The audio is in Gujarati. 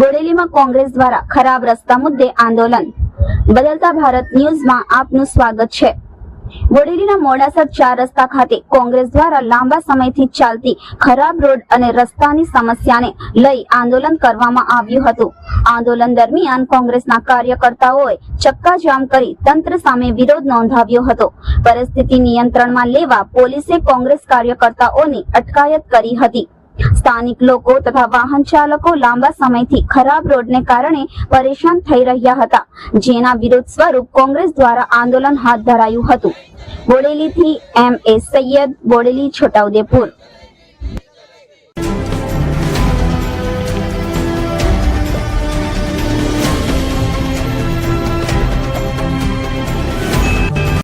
બોડેલીમાં કોંગ્રેસ દ્વારા ખરાબ રસ્તા મુદ્દે આંદોલન. બદલતા ભારત ન્યૂઝમાં આપનું સ્વાગત છે. બોડેલીના મોડાસા ચાર રસ્તા ખાતે કોંગ્રેસ દ્વારા લાંબા સમયથી ચાલતી ખરાબ રોડ અને રસ્તાની સમસ્યાને લઈ આંદોલન કરવામાં આવ્યું હતું. આંદોલન દરમિયાન કોંગ્રેસના કાર્યકર્તાઓએ ચક્કાજામ કરી તંત્ર સામે વિરોધ નોંધાવ્યો હતો. પરિસ્થિતિ નિયંત્રણમાં લેવા પોલીસે કોંગ્રેસ કાર્યકર્તાઓની અટકાયત કરી હતી. સ્થાનિક લોકો તથા વાહન ચાલકો લાંબા સમયથી ખરાબ રોડને કારણે પરેશાન થઈ રહ્યા હતા, જેના વિરોધ સ્વરૂપ કોંગ્રેસ દ્વારા આંદોલન હાથ ધરાયું હતું. બોડેલીથી એમ એ સૈયદ, બોડેલી, છોટાઉદેપુર.